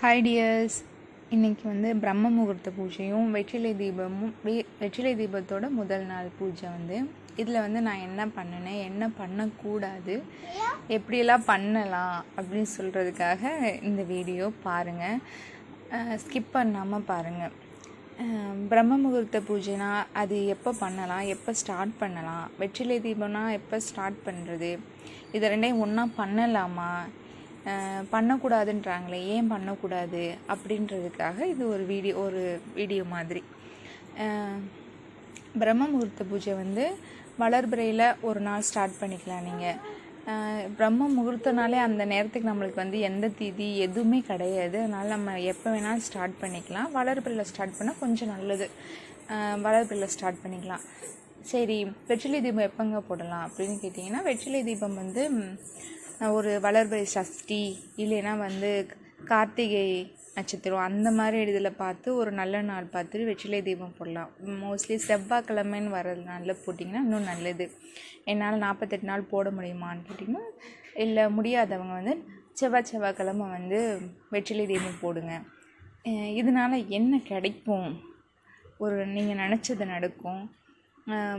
Hi tears இன்றைக்கி வந்து பிரம்ம முகூர்த்த பூஜையும் வெற்றிலை தீபமும் வெற்றிலை தீபத்தோட முதல் நாள் பூஜை வந்து. இதில் வந்து நான் என்ன பண்ணினேன் என்ன பண்ணக்கூடாது எப்படியெல்லாம் பண்ணலாம் அப்படின்னு சொல்கிறதுக்காக இந்த வீடியோ பாருங்கள் ஸ்கிப் பண்ணாமல் பாருங்கள் பிரம்ம முகூர்த்த பூஜைனா அது எப்போ பண்ணலாம் எப்போ ஸ்டார்ட் பண்ணலாம் வெற்றிலை தீபம்னா எப்போ ஸ்டார்ட் பண்ணுறது இது ரெண்டையும் ஒன்றா பண்ணலாமா பண்ணக்கூடாதுன்றாங்களே ஏன் பண்ணக்கூடாது? அப்படின்றதுக்காக இது ஒரு வீடியோ ஒரு வீடியோ மாதிரி. பிரம்ம முகூர்த்த பூஜை வந்து வளர்பிறையில் ஒரு நாள் ஸ்டார்ட் பண்ணிக்கலாம் நீங்கள் பிரம்ம முகூர்த்தனாலே அந்த நேரத்துக்கு நம்மளுக்கு வந்து எந்த தீதி எதுவுமே கிடையாது. அதனால் நம்ம எப்போ வேணாலும் ஸ்டார்ட் பண்ணிக்கலாம். வளர்பிறையில் ஸ்டார்ட் பண்ணால் கொஞ்சம் நல்லது. அஹ் வளர்பிறையில் ஸ்டார்ட் பண்ணிக்கலாம். சரி வெற்றிலை தீபம் எப்போங்க போடலாம் அப்படின்னு கேட்டிங்கன்னா வெற்றிலை தீபம் வந்து ஒரு வளர்பிறை சஷ்டி இல்லைன்னா வந்து கார்த்திகை நட்சத்திரம் அந்த மாதிரி இதில் பார்த்து ஒரு நல்ல நாள் பார்த்து வெற்றிலை தீபம் போடலாம். மோஸ்ட்லி செவ்வாய்க்கிழமைன்னு வர நாளில் போட்டிங்கன்னா இன்னும் நல்லது. என்னால் நாற்பத்தெட்டு நாள் போட முடியுமான்னு கேட்டிங்கன்னா இல்லை முடியாதவங்க வந்து செவ்வாய் செவ்வாய்க்கிழமை வந்து வெற்றிலை தீபம் போடுங்க. இதனால் என்ன கிடைக்கும்? ஒரு நீங்கள் நினச்சது நடக்கும்.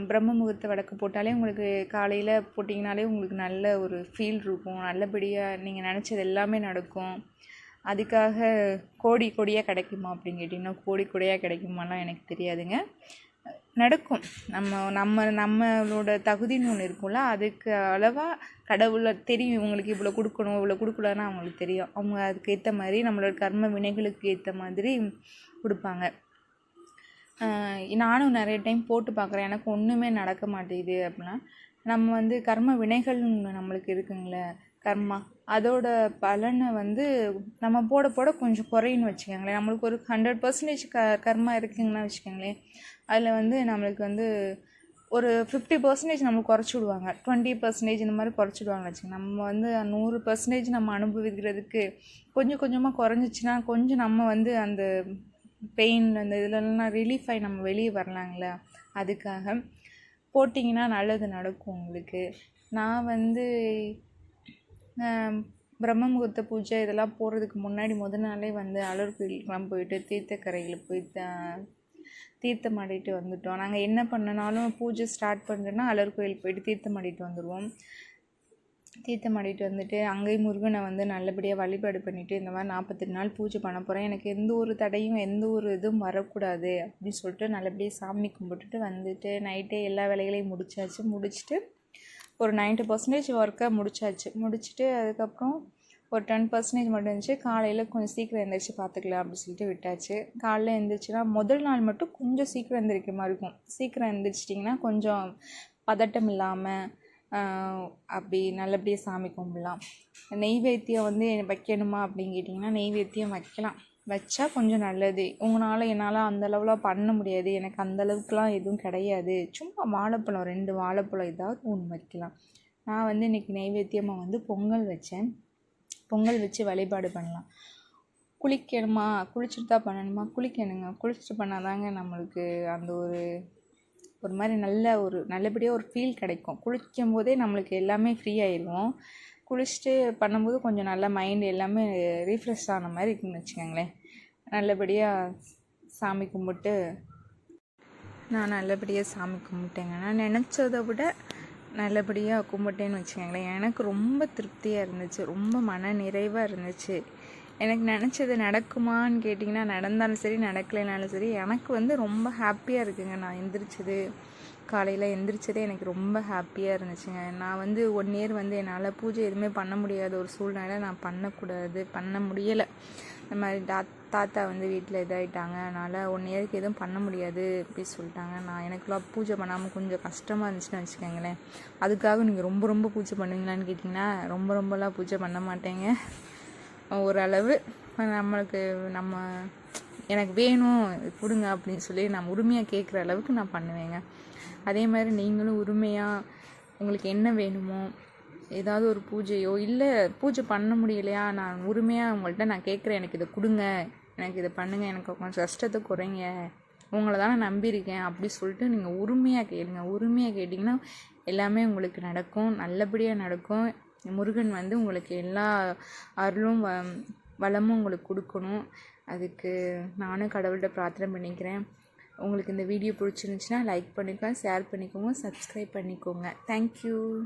பிரம்ம முகூர்த்த வடக்கு போட்டாலே உங்களுக்கு காலையில் போட்டிங்கனாலே உங்களுக்கு நல்ல ஒரு ஃபீல் இருக்கும். நல்லபடியாக நீங்கள் நினச்சது எல்லாமே நடக்கும். அதுக்காக கோடி கோடியாக கிடைக்குமா அப்படின்னு கேட்டிங்கன்னா கோடி கோடியாக கிடைக்குமாலாம் எனக்கு தெரியாதுங்க. நடக்கும். நம்ம நம்ம நம்மளோட தகுதின்னு ஒன்று இருக்கும்ல அதுக்கு அளவாக கடவுளை தெரியும். இவங்களுக்கு இவ்வளோ கொடுக்கணும் இவ்வளோ கொடுக்கலான்னு அவங்களுக்கு தெரியும். அவங்க அதுக்கு ஏற்ற மாதிரி நம்மளோட கர்ம வினைகளுக்கு ஏற்ற மாதிரி கொடுப்பாங்க. நானும் நிறைய டைம் போட்டு பார்க்குறேன். எனக்கு ஒன்றுமே நடக்க மாட்டேங்குது அப்படின்னா நம்ம வந்து கர்ம வினைகள்னு ஒன்று நம்மளுக்கு இருக்குங்களே கர்மா. அதோட பலனை வந்து நம்ம போட போட கொஞ்சம் குறையுன்னு வச்சுக்கோங்களேன். நம்மளுக்கு ஒரு ஹண்ட்ரட் பர்சன்டேஜ் க கர்மா இருக்குங்கன்னா வச்சுக்கோங்களேன். அதில் வந்து நம்மளுக்கு வந்து ஒரு ஃபிஃப்டி பர்சன்டேஜ் நம்மளுக்கு குறைச்சி விடுவாங்க. டுவெண்ட்டி பர்சன்டேஜ் இந்த மாதிரி குறைச்சி விடுவாங்க வச்சுக்கோங்க. நம்ம வந்து நூறு பர்சன்டேஜ் நம்ம அனுபவிக்கிறதுக்கு கொஞ்சம் கொஞ்சமாக குறைஞ்சிச்சின்னா கொஞ்சம் நம்ம வந்து அந்த பெயின் அந்த இதுலலாம் ரிலீஃப் ஆகி நம்ம வெளியே வரலாங்களா அதுக்காக போட்டிங்கன்னா நல்லது நடக்கும் உங்களுக்கு. நான் வந்து பிரம்ம முகூர்த்த பூஜை இதெல்லாம் போகிறதுக்கு முன்னாடி முத நாளே வந்து அலர் கோயிலுக்கெலாம் போயிட்டு தீர்த்தக்கரையில் போய் தீர்த்தம் ஆடிட்டு வந்துட்டோம். நாங்கள் என்ன பண்ணனாலும் பூஜை ஸ்டார்ட் பண்ணுறோன்னா அலர் கோயில் போயிட்டு தீர்த்தம் ஆடிட்டு வந்துடுவோம் தீர்த்தம் அடிட்டு வந்துட்டு அங்கேயும் முருகனை வந்து நல்லபடியாக வழிபாடு பண்ணிவிட்டு இந்த மாதிரி நாற்பத்தெட்டு நாள் பூஜை பண்ண போகிறேன் எனக்கு எந்த ஒரு தடையும் எந்த ஒரு இதுவும் வரக்கூடாது அப்படின்னு சொல்லிட்டு நல்லபடியாக சாமி கும்பிட்டுட்டு வந்துட்டு நைட்டே எல்லா வேலைகளையும் முடிச்சாச்சு. முடிச்சுட்டு ஒரு 90% பர்சன்டேஜ் ஒர்க்கை முடிச்சாச்சு. முடிச்சுட்டு அதுக்கப்புறம் ஒரு டென் பர்சன்டேஜ் மட்டும் இருந்துச்சு. காலையில் கொஞ்சம் சீக்கிரம் எழுந்திரிச்சு பார்த்துக்கலாம் அப்படின்னு சொல்லிட்டு விட்டாச்சு. காலையில் எழுந்திரிச்சுன்னா முதல் நாள் மட்டும் கொஞ்சம் சீக்கிரம் எழுந்திரிக்கிற மாதிரி இருக்கும். சீக்கிரம் எழுந்திரிச்சிட்டிங்கன்னா கொஞ்சம் பதட்டம் இல்லாமல் அப்படி நல்லபடியாக சாமி கும்பிடலாம். நெய்வேத்தியம் வந்து வைக்கணுமா அப்படின்னு கேட்டிங்கன்னா நெய்வேத்தியம் வைக்கலாம். வச்சா கொஞ்சம் நல்லது. உங்களால் என்னால் அந்தளவுலாம் பண்ண முடியாது. எனக்கு அந்தளவுக்குலாம் எதுவும் கிடையாது. சும்மா வாழைப்பழம் ரெண்டு வாழைப்பழம் ஏதாவது ஒன்று வைக்கலாம். நான் வந்து இன்றைக்கி நெய்வேத்தியமாக வந்து பொங்கல் வச்சேன். பொங்கல் வச்சு வழிபாடு பண்ணலாம். குளிக்கணுமா? குளிச்சுட்டு தான் பண்ணணுமா? குளிக்கணுங்க. குளிச்சுட்டு பண்ணாதாங்க நம்மளுக்கு அந்த ஒரு ஒரு மாதிரி நல்ல ஒரு நல்லபடியாக ஒரு ஃபீல் கிடைக்கும். குளிக்கும் போதே நம்மளுக்கு எல்லாமே ஃப்ரீ ஆயிடுவோம். குளிச்சுட்டு பண்ணும்போது கொஞ்சம் நல்லா மைண்டு எல்லாமே ரீஃப்ரெஷ் ஆன மாதிரி இருக்குன்னு வச்சுக்கோங்களேன். நல்லபடியாக சாமி கும்பிட்டு நான் நல்லபடியாக சாமி கும்பிட்டேங்க. நான் நினச்சதை விட நல்லபடியாக கும்பிட்டேன்னு வச்சுக்கோங்களேன். எனக்கு ரொம்ப திருப்தியாக இருந்துச்சு. ரொம்ப மன நிறைவாக இருந்துச்சு. எனக்கு நினச்சது நடக்குமான்னு கேட்டிங்கன்னா நடந்தாலும் சரி நடக்கலைனாலும் சரி எனக்கு வந்து ரொம்ப ஹாப்பியாக இருக்குங்க. நான் எந்திரிச்சது காலையில் எந்திரிச்சதே எனக்கு ரொம்ப ஹாப்பியாக இருந்துச்சுங்க. நான் வந்து ஒன் இயர் வந்து என்னால் பூஜை எதுவுமே பண்ண முடியாத ஒரு சூழ்நிலை நான் பண்ணக்கூடாது பண்ண முடியலை. இந்த மாதிரி டா தாத்தா வந்து வீட்டில் இதாகிட்டாங்க அதனால் ஒன் இயருக்கு எதுவும் பண்ண முடியாது அப்படி சொல்லிட்டாங்க. நான் எனக்குலாம் பூஜை பண்ணாமல் கொஞ்சம் கஷ்டமாக இருந்துச்சுன்னு வச்சுக்கோங்களேன். அதுக்காக நீங்கள் ரொம்ப ரொம்ப பூஜை பண்ணுவீங்களான்னு கேட்டிங்கன்னா ரொம்ப ரொம்பலாம் பூஜை பண்ண மாட்டேங்க. ஓரளவு நம்மளுக்கு நம்ம எனக்கு வேணும் கொடுங்க அப்படின்னு சொல்லி நான் உரிமையாக கேட்குற அளவுக்கு நான் பண்ணுவேங்க. அதே மாதிரி நீங்களும் உரிமையாக உங்களுக்கு என்ன வேணுமோ ஏதாவது ஒரு பூஜையோ இல்லை பூஜை பண்ண முடியலையா நான் உரிமையாக உங்கள்கிட்ட நான் கேட்குறேன் எனக்கு இதை கொடுங்க எனக்கு இதை பண்ணுங்கள் எனக்கு கொஞ்சம் கஷ்டத்தை குறைங்க உங்களை தான் நான் நம்பியிருக்கேன் அப்படி சொல்லிட்டு நீங்கள் உரிமையாக கேளுங்க. உரிமையாக கேட்டிங்கன்னா எல்லாமே உங்களுக்கு நடக்கும் நல்லபடியாக நடக்கும். முருகன் வந்து உங்களுக்கு எல்லா அருளும் வ- வளமும் உங்களுக்கு கொடுக்கணும். அதுக்கு நானும் கடவுள்கிட்ட பிரார்த்தனை பண்ணிக்கிறேன். உங்களுக்கு இந்த வீடியோ பிடிச்சிருந்துச்சின்னா லைக் பண்ணிக்கோங்க ஷேர் பண்ணிக்கோங்க சப்ஸ்கிரைப் பண்ணிக்கோங்க. Thank you